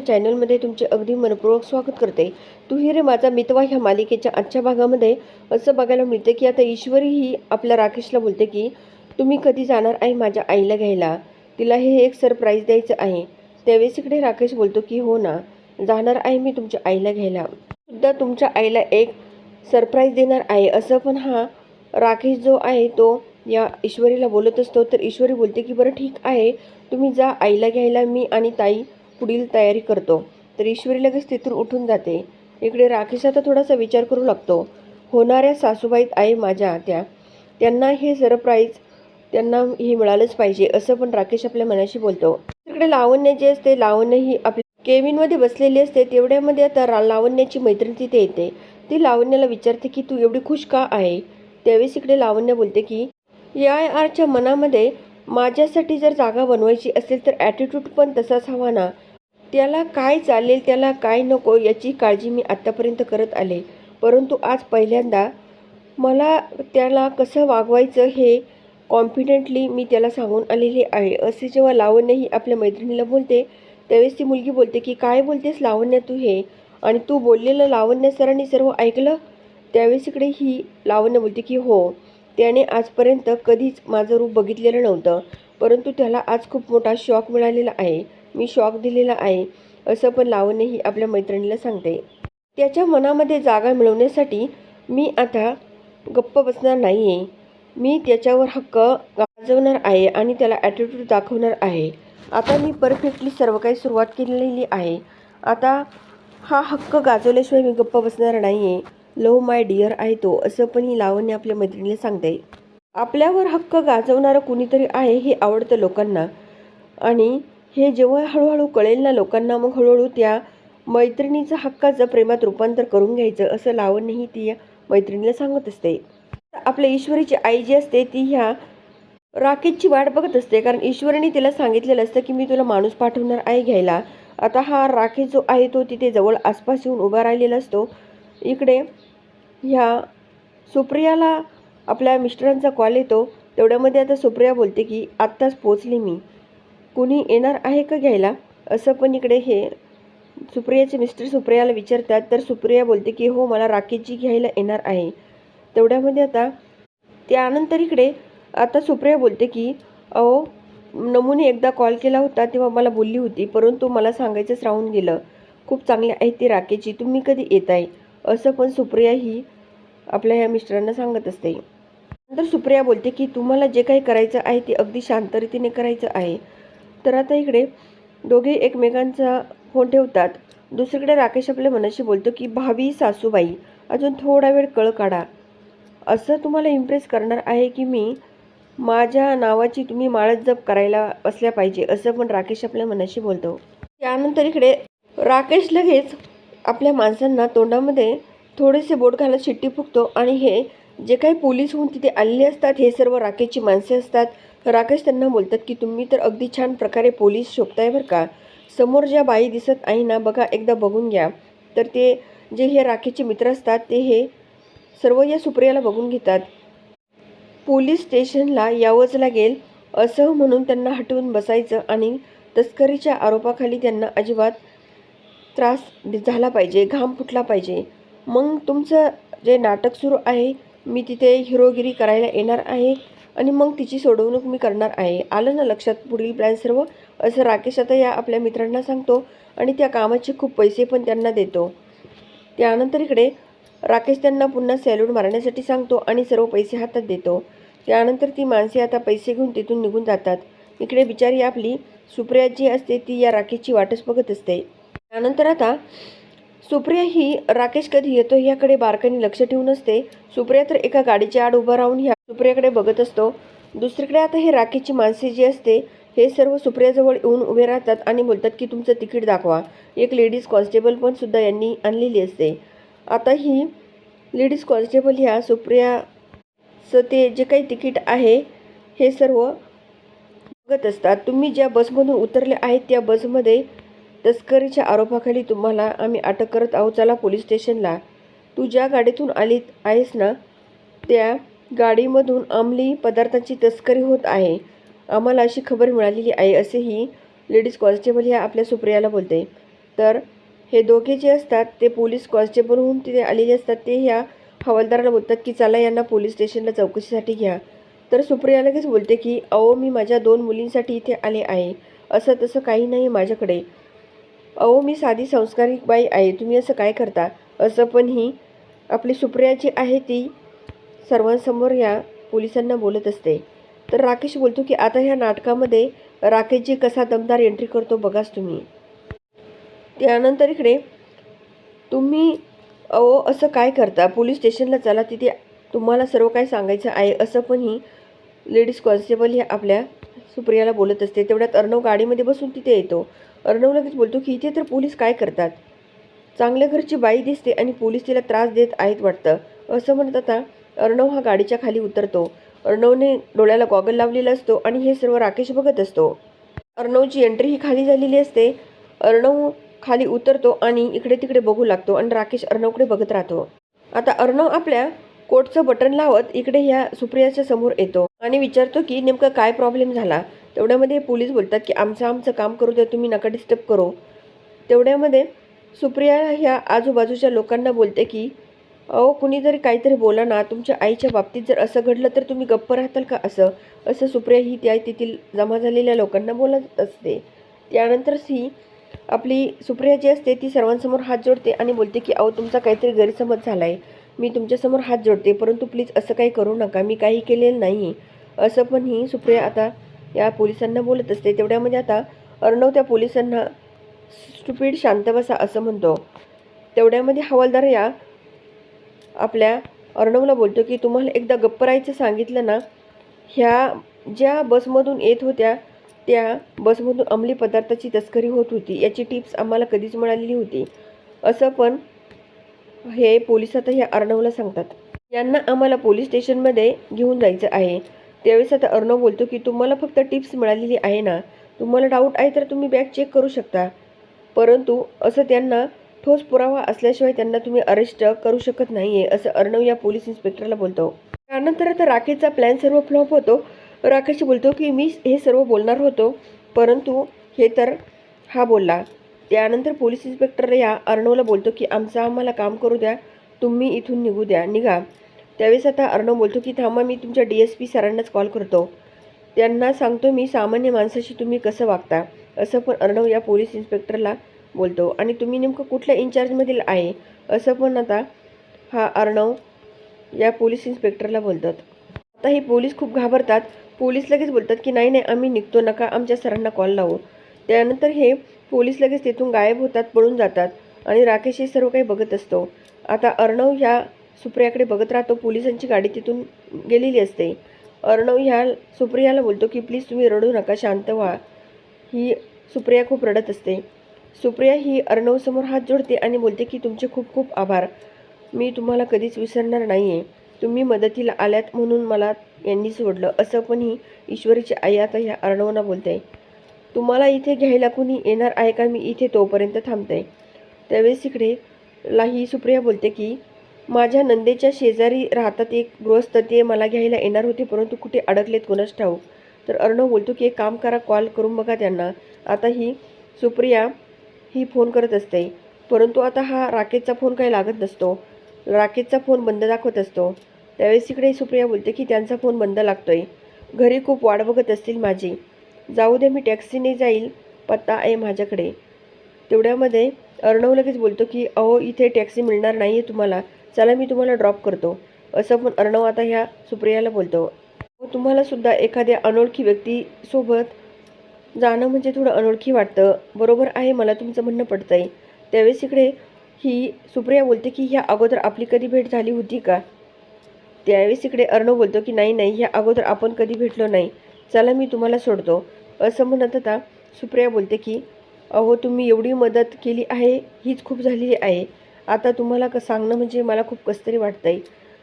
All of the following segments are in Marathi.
या चॅनलमध्ये तुमचे अगदी मनपूर्वक स्वागत करते. तू रे माझा मितवा ह्या मालिकेच्या आजच्या भागामध्ये असं बघायला मिळते की आता ईश्वरी ही आपल्या राकेशला बोलते की तुम्ही कधी जाणार आहे माझ्या आईला घ्यायला? तिला हे एक सरप्राईज द्यायचं आहे. त्यावेळेस इकडे राकेश बोलतो की हो ना जाणार आहे मी तुमच्या आईला घ्यायला. सुद्धा तुमच्या आईला एक सरप्राईज देणार आहे. असं पण हा राकेश जो आहे तो या ईश्वरीला बोलत असतो. तर ईश्वरी बोलते की बरं ठीक आहे तुम्ही जा आईला घ्यायला मी आणि ताई पुढील तयारी करतो. तर ईश्वरी लगेच तिथून उठून जाते. इकडे राकेशाचा थोडासा विचार करू लागतो. होणाऱ्या सासूबाईत आहे माझ्या त्या त्यांना हे सरप्राईज त्यांना हे मिळालंच पाहिजे असं पण राकेश आपल्या मनाशी बोलतो. तिकडे लावण्य जे असते लावण्य ही आपल्या केविनमध्ये बसलेली असते तेवढ्यामध्ये आता लावण्याची मैत्रीण तिथे येते. ती लावण्याला विचारते की तू एवढी खुश का आहे? त्यावेळेस इकडे लावण्य बोलते की या आरच्या मनामध्ये माझ्यासाठी जर जागा बनवायची असेल तर ॲटिट्यूड पण तसाच हवा ना. त्याला काय चालेल त्याला काय नको याची काळजी मी आत्तापर्यंत करत आले. परंतु आज पहिल्यांदा मला त्याला कसं वागवायचं हे कॉन्फिडेंटली मी त्याला सांगून आलेले आहे. असे जेव्हा लावण्य ही आपल्या मैत्रिणीला बोलते त्यावेळेस ती मुलगी बोलते की काय बोलतेस लावण्य तू हे? आणि तू बोललेलं लावण्य सरांनी सर्व ऐकलं? त्यावेळेस इकडे ही लावण्य बोलते की हो त्याने आजपर्यंत कधीच माझं रूप बघितलेलं नव्हतं. परंतु त्याला आज खूप मोठा शॉक मिळालेला आहे. मी शॉक दिलेला आहे असं पण लावणे ही आपल्या मैत्रिणीला सांगते. त्याच्या मनामध्ये जागा मिळवण्यासाठी मी आता गप्प बसणार नाही आहे मी त्याच्यावर हक्क गाजवणार आहे आणि त्याला ॲटिट्यूड दाखवणार आहे. आता मी परफेक्टली सर्व काही सुरुवात केलेली आहे. आता हा हक्क गाजवल्याशिवाय मी गप्प बसणार नाही आहे लव माय डिअर आहे तो असं पण ही लावण्य आपल्या मैत्रिणीला सांगते. आपल्यावर हक्क गाजवणारं कुणीतरी आहे हे आवडतं लोकांना. आणि हे जेव्हा हळूहळू कळेल ना लोकांना मग हळूहळू त्या मैत्रिणीचं हक्काचं प्रेमात रूपांतर करून घ्यायचं असं लावण्यही ती या मैत्रिणीला सांगत असते. आपल्या ईश्वरीची आई जी असते ती ह्या राकेशची वाट बघत असते कारण ईश्वरीने तिला सांगितलेलं असतं की मी तुला माणूस पाठवणार आहे घ्यायला. आता हा राकेश जो आहे तो तिथे जवळ आसपास येऊन उभा राहिलेला असतो. इकडे ह्या सुप्रियाला आपल्या मिस्टरांचा कॉल येतो. तेवढ्यामध्ये आता सुप्रिया बोलते की आत्ताच पोचली मी. कुणी येणार आहे का घ्यायला? असं पण इकडे हे सुप्रियाचे मिस्टर सुप्रियाला विचारतात. तर सुप्रिया बोलते की हो मला राकेशजी घ्यायला येणार आहे. तेवढ्यामध्ये आता त्यानंतर इकडे आता सुप्रिया बोलते की अहो नमुने एकदा कॉल केला होता तेव्हा मला बोलली होती परंतु मला सांगायचंच राहून गेलं. खूप चांगली आहे ती राखेची तुम्ही कधी येत आहे असं पण सुप्रिया ही आपल्या ह्या मिस्टरांना सांगत असते. नंतर सुप्रिया बोलते की तुम्हाला जे काही करायचं आहे ते अगदी शांत रीतीने करायचं आहे. तर आता इकडे दोघे एकमेकांचा फोन ठेवतात. दुसरीकडे राकेश आपल्या मनाशी बोलतो की भावी सासूबाई अजून थोडा वेळ कळ काढा. असं तुम्हाला इम्प्रेस करणार आहे की मी माझ्या नावाची तुम्ही माळत जप करायला असल्या पाहिजे असं पण राकेश आपल्या मनाशी बोलतो. त्यानंतर इकडे राकेश लगेच आपल्या माणसांना तोंडामध्ये थोडेसे बोट घालत शिट्टी फुकतो आणि हे जे काही पोलीस होऊन तिथे आलेले असतात हे सर्व राकेशची माणसे असतात. राकेश त्यांना बोलतात की तुम्ही तर अगदी छान प्रकारे पोलीस शोभताय बरं का. समोर ज्या बाई दिसत आहे ना बघा एकदा बघून घ्या. तर ते जे हे राखेचे मित्र असतात ते हे सर्व या सुप्रियाला बघून घेतात. पोलीस स्टेशनला यावंच लागेल असं म्हणून त्यांना हटवून बसायचं आणि तस्करीच्या आरोपाखाली त्यांना अजिबात त्रास झाला पाहिजे घाम फुटला पाहिजे. मग तुमचं जे नाटक सुरू आहे मी तिथे हिरोगिरी करायला येणार आहे आणि मग तिची सोडवणूक मी करणार आहे. आलं ना लक्षात पुढील प्लॅन सर्व? असं राकेश आता या आपल्या मित्रांना सांगतो आणि त्या कामाचे खूप पैसे पण त्यांना देतो. त्यानंतर इकडे राकेश त्यांना पुन्हा सॅल्यूट मारण्यासाठी सांगतो आणि सर्व पैसे हातात देतो. त्यानंतर ती माणसे आता पैसे घेऊन तिथून निघून जातात. इकडे बिचारी आपली सुप्रिया जी असते ती या राकेशची वाटच बघत असते. त्यानंतर आता सुप्रिया ही राकेश कधी येतो ह्याकडे बारकाईने लक्ष ठेवून असते. सुप्रिया तर एका गाडीच्या आड उभा राहून ह्या सुप्रियाकडे बघत असतो. दुसरीकडे आता हे राकेशची माणसे जी असते हे सर्व सुप्रियाजवळ येऊन उभे राहतात आणि बोलतात की तुमचं तिकीट दाखवा. एक लेडीज कॉन्स्टेबल पण सुद्धा यांनी आणलेली असते. आता ही लेडीज कॉन्स्टेबल ह्या सुप्रियाचं ते जे काही तिकीट आहे हे सर्व बघत असतात. तुम्ही ज्या बसमधून उतरले आहेत त्या बसमध्ये तस्करीच्या आरोपाखाली तुम्हाला आम्ही अटक करत आहोत. चला पोलीस स्टेशनला. तू ज्या गाडीतून आली आहेस ना त्या गाडीमधून अंमली पदार्थांची तस्करी होत आहे. आम्हाला अशी खबर मिळालेली आहे असेही लेडीज कॉन्स्टेबल ह्या आपल्या सुप्रियाला बोलते. तर हे दोघे जे असतात ते पोलीस कॉन्स्टेबलहून तिथे आलेले असतात ते ह्या हवालदाराला बोलतात की चला यांना पोलीस स्टेशनला चौकशीसाठी घ्या. तर सुप्रिया लगेच बोलते की अहो मी माझ्या दोन मुलींसाठी इथे आले आहे. असं तसं काही नाही माझ्याकडे. अहो मी साधी संस्कारिक बाई आहे तुम्ही असं काय करता? असं पण ही आपली सुप्रिया जी आहे ती सर्वांसमोर या पोलिसांना बोलत असते. तर राकेश बोलतो की आता ह्या नाटकामध्ये राकेशजी कसा दमदार एंट्री करतो बघाच तुम्ही. त्यानंतर इकडे तुम्ही अहो असं काय करता? पोलीस स्टेशनला चला तिथे तुम्हाला सर्व काय सांगायचं आहे असं पण ही लेडीज कॉन्स्टेबल ही आपल्या सुप्रियाला बोलत असते. तेवढ्यात अर्णव गाडीमध्ये बसून तिथे येतो. अर्णव लगेच बोलतो की इथे तर पोलीस काय करतात? चांगल्या घरची बाई दिसते आणि पोलीस तिला त्रास देत आहेत वाटतं. असं म्हणत आता अर्णव हा गाडीच्या खाली उतरतो. अर्णवने डोळ्याला गॉगल लावलेला असतो आणि हे सर्व राकेश बघत असतो. अर्णवची एंट्री ही खाली झालेली असते. अर्णव खाली उतरतो आणि इकडे तिकडे बघू लागतो आणि राकेश अर्णवकडे बघत राहतो. आता अर्णव आपल्या कोटचं बटन लावत इकडे ह्या सुप्रियाच्या समोर येतो आणि विचारतो की नेमका काय प्रॉब्लेम झाला? तेवढ्यामध्ये पोलीस बोलतात की आमचं आमचं काम करू द्या तुम्ही नका डिस्टर्ब करू. तेवढ्यामध्ये सुप्रिया ह्या आजूबाजूच्या लोकांना बोलते की अहो कुणी जरी काहीतरी बोला ना तुमच्या आईच्या बाबतीत जर असं घडलं तर तुम्ही गप्प राहताल का असं? असं सुप्रिया ही त्या तेथील जमा झालेल्या लोकांना बोलत असते. त्यानंतरच ही आपली सुप्रिया जी असते ती सर्वांसमोर हात जोडते आणि बोलते की अहो तुमचा काहीतरी गैरसमज झाला आहे मी तुमच्यासमोर हात जोडते परंतु प्लीज असं काही करू नका. मी काही केलेलं नाही. असं पण ही सुप्रिया आता या पोलिसांना बोलत असते. तेवढ्यामध्ये आता अर्णव त्या पोलिसांना स्टुपीड शांत बसा असं म्हणतो. तेवढ्यामध्ये हवालदार या आपल्या अर्णवला बोलतो की तुम्हाला एकदा गप्प राहायचं सांगितलं ना ह्या ज्या बसमधून येत होत्या त्या बसमधून अंमली पदार्थाची तस्करी होत होती. याची टिप्स आम्हाला कधीच मिळालेली होती. असं पण हे पोलीस आता ह्या अर्णवला सांगतात. यांना आम्हाला पोलीस स्टेशनमध्ये घेऊन जायचं आहे. त्यावेळेस आता अर्णव बोलतो की तुम्हाला फक्त टिप्स मिळालेली आहे ना? तुम्हाला डाऊट आहे तर तुम्ही बॅग चेक करू शकता. परंतु असं त्यांना ठोस पुरावा असल्याशिवाय त्यांना तुम्ही अरेस्ट करू शकत नाही आहे असं अर्णव या पोलीस इन्स्पेक्टरला बोलतो. त्यानंतर आता राकेशचा प्लॅन सर्व फ्लॉप होतो. राकेश बोलतो की मी हे सर्व बोलणार होतो परंतु हे तर हा बोलला. त्यानंतर पोलीस इन्स्पेक्टर या अर्णवला बोलतो की आमचं आम्हाला काम करू द्या तुम्ही इथून निघू द्या निघा. त्यावेळेस आता अर्णव बोलतो की थांबा मी तुमच्या डी एस पी सरांनाच कॉल करतो. त्यांना सांगतो मी सामान्य माणसाशी तुम्ही कसं वागता? असं पण अर्णव या पोलीस इन्स्पेक्टरला बोलतो. आणि तुम्ही नेमकं कुठल्या इन्चार्जमधील आहे? असं पण आता हा अर्णव या पोलीस इन्स्पेक्टरला बोलतात. आता हे पोलीस खूप घाबरतात. पोलीस लगेच बोलतात की नाही नाही आम्ही निघतो नका आमच्या सरांना कॉल लावू. त्यानंतर हे पोलीस लगेच तिथून गायब होतात पळून जातात आणि राकेश हे सर्व काही बघत असतो. आता अर्णव ह्या सुप्रियाकडे बघत राहतो. पोलिसांची गाडी तिथून गेलेली असते. अर्णव ह्या सुप्रियाला बोलतो की प्लीज तुम्ही रडू नका शांत व्हा. ही सुप्रिया खूप रडत असते. सुप्रिया ही अर्णवसमोर हात जोडते आणि बोलते की तुमचे खूप खूप आभार. मी तुम्हाला कधीच विसरणार नाही आहे तुम्ही मदतीला आल्यात म्हणून मला यांनी सोडलं. असं पण ही ईश्वरीची आई आता ह्या अर्णवना बोलते. तुम्हाला इथे घ्यायला कुणी येणार आहे का? मी इथे तोपर्यंत थांबते. त्यावेळेस इकडे ला ही सुप्रिया बोलते की माझ्या नंदेच्या शेजारी राहतात एक गृहस्थ ते मला घ्यायला येणार होते परंतु कुठे अडकलेत कोणास ठाऊक? तर अर्णव बोलतो की एक काम करा कॉल करून बघा त्यांना. आता ही सुप्रिया ही फोन करत असते. परंतु आता हा राकेशचा फोन काही लागत नसतो. राकेशचा फोन बंद दाखवत असतो. त्यावेळेस इकडे सुप्रिया बोलते की त्यांचा फोन बंद लागतोय. घरी खूप वाट बघत असतील माझी. जाऊ दे मी टॅक्सीने जाईल. पत्ता आहे माझ्याकडे. तेवढ्यामध्ये अर्णव लगेच बोलतो की अहो इथे टॅक्सी मिळणार नाही आहे तुम्हाला. चला मी तुम्हाला ड्रॉप करतो. असं पण अर्णव आता ह्या सुप्रियाला बोलतो. "अहो, तुम्हाला सुद्धा एखाद्या अनोळखी व्यक्तीसोबत जाणं म्हणजे थोडं अनोळखी वाटतं. बरोबर आहे मला तुमचं म्हणणं पडतं आहे त्यावेळेस इकडे ही सुप्रिया बोलते की ह्या अगोदर आपली कधी भेट झाली होती का? त्यावेळेस इकडे अर्णव बोलतो की नाही नाही ह्या अगोदर आपण कधी भेटलो नाही. चला मी तुम्हाला सोडतो. असं म्हणत आता सुप्रिया बोलते की अहो तुम्ही एवढी मदत केली आहे हीच खूप झालेली आहे. आता तुम्हाला क सांगणं म्हणजे मला खूप कसतरी वाटतं आहे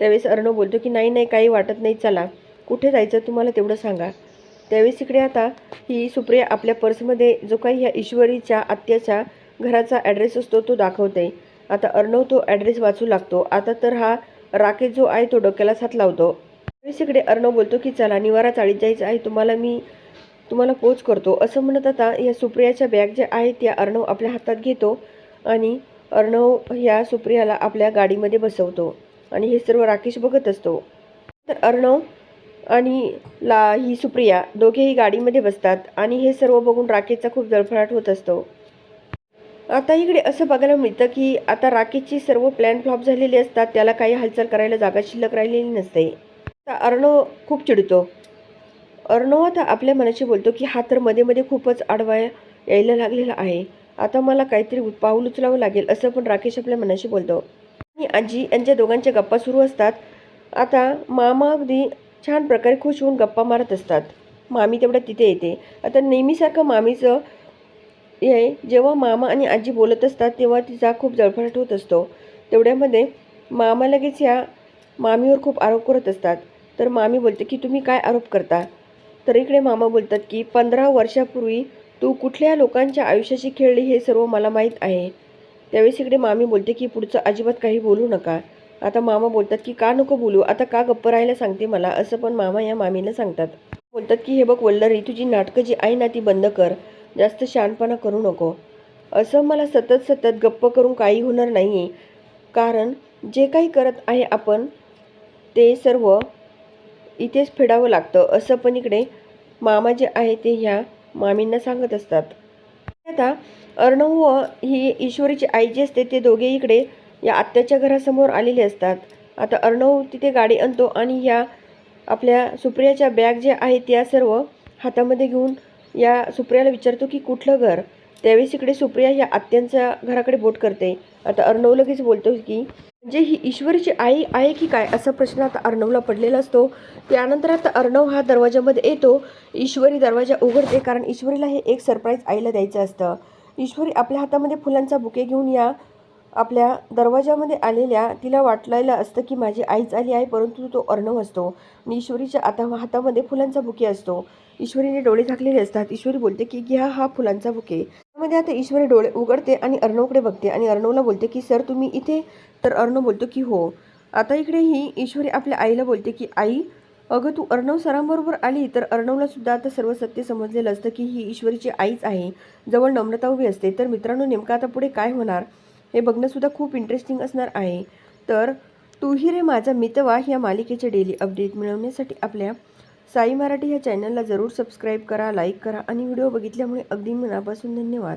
त्यावेळेस अर्णव बोलतो की नाही नाही काही वाटत नाही चला. कुठे जायचं तुम्हाला तेवढं सांगा. त्यावेळेस इकडे आता ही सुप्रिया आपल्या पर्समध्ये जो काही ह्या ईश्वरीच्या आत्याच्या घराचा ॲड्रेस असतो तो दाखवते. आता अर्णव तो ॲड्रेस वाचू लागतो. आता तर हा राकेश जो आहे तो डोक्याला हात लावतो. त्यावेळेस इकडे अर्णव बोलतो की चला निवारा चाळीत जायचं आहे. तुम्हाला मी तुम्हाला पोच करतो. असं म्हणत आता या सुप्रियाच्या बॅग ज्या आहेत त्या अर्णव आपल्या हातात घेतो. आणि अर्णव ह्या सुप्रियाला आपल्या गाडीमध्ये बसवतो आणि हे सर्व राकेश बघत असतो. तर अर्णव आणि ला ही सुप्रिया दोघेही गाडीमध्ये बसतात आणि हे सर्व बघून राकेशचा खूप जळफळाट होत असतो. आता इकडे असं बघायला मिळतं की आता राकेशची सर्व प्लॅन फ्लॉप झालेले असतात त्याला काही हालचाल करायला जागा शिल्लक राहिलेली नसते. आता अर्णव खूप चिडतो. अर्णव आता आपल्या मनाशी बोलतो की हा तर मध्ये मध्ये खूपच आडवा यायला लागलेला आहे. आता मला काहीतरी पाऊल उचलावं लागेल असं पण राकेश आपल्या मनाशी बोलतो. आणि आजी यांच्या दोघांच्या गप्पा सुरू असतात. आता मामा अगदी छान प्रकारे खुश होऊन गप्पा मारत असतात. मामी तेवढ्या तिथे येते. आता नेहमीसारखं मामीचं हे जेव्हा मामा आणि आजी बोलत असतात तेव्हा तिचा खूप जळफळाट होत असतो. तेवढ्यामध्ये मामा लगेच या मामीवर खूप आरोप करत असतात. तर मामी बोलते की तुम्ही काय आरोप करता? तर इकडे मामा बोलतात की पंधरा वर्षापूर्वी तू कुठल्या लोकांच्या आयुष्याशी खेळली हे सर्व मला माहीत आहे. त्यावेळेस इकडे मामी बोलते की पुढचं अजिबात काही बोलू नका. आता मामा बोलतात की का नको बोलू? आता का गप्प राहायला सांगते मला? असं पण मामा या मामीला सांगतात. बोलतात की हे बघ वल्लरी तुझी नाटकं जी आहे ना ती बंद कर. जास्त शहाणपणा करू नको. असं मला सतत सतत गप्प करून काही होणार नाही आहे कारण जे काही करत आहे आपण ते सर्व इथेच फेडावं लागतं. असं पण इकडे मामा जे आहे ते ह्या मामींना सांगत असतात. आता अर्णव व ही ईश्वरीची आई जी असते ते दोघे इकडे या आत्याच्या घरासमोर आलेले असतात. आता अर्णव तिथे गाडी आणतो आणि या आपल्या सुप्रियाच्या बॅग ज्या आहेत त्या सर्व हातामध्ये घेऊन या सुप्रियाला विचारतो की कुठलं घर? त्यावेळेस इकडे सुप्रिया या आत्यांच्या घराकडे बोट करते. आता अर्णव लगेच बोलतो की म्हणजे ही ईश्वरीची आई आहे की काय? असा प्रश्न आता अर्णवला पडलेला असतो. त्यानंतर आता अर्णव हा दरवाजामध्ये येतो. ईश्वरी दरवाजा उघडते कारण ईश्वरीला हे एक सरप्राईज आईला द्यायचं असतं. ईश्वरी आपल्या हातामध्ये फुलांचा बुके घेऊन या. आपल्या दरवाजामध्ये आलेल्या तिला वाटलेलं असतं की माझी आईच आली आहे परंतु तो अर्णव असतो. आणि ईश्वरीच्या आता हातामध्ये फुलांचा बुके असतो. ईश्वरीने डोळे झाकलेले असतात. ईश्वरी बोलते की घ्या हा फुलांचा बुके. त्यामध्ये आता ईश्वरी डोळे उघडते आणि अर्णवकडे बघते आणि अर्णवला बोलते की सर तुम्ही इथे? तर अर्णव बोलतो की हो. आता इकडे ही ईश्वरी आपल्या आईला बोलते की आई अगं तू अर्णव सरांबरोबर आली तर अर्णवला सुद्धा आता सर्व सत्य समजलेलं असतं की ही ईश्वरीची आईच आहे. जवळ नम्रता उभी असते. तर मित्रांनो नेमकं आता पुढे काय होणार? हे बघणंसुद्धा खूप इंटरेस्टिंग असणार आहे. तर तूही रे माझा मितवा या मालिकेचे डेली अपडेट मिळवण्यासाठी आपल्या साई मराठी ह्या चॅनलला जरूर सबस्क्राईब करा लाईक करा आणि व्हिडिओ बघितल्यामुळे अगदी मनापासून धन्यवाद.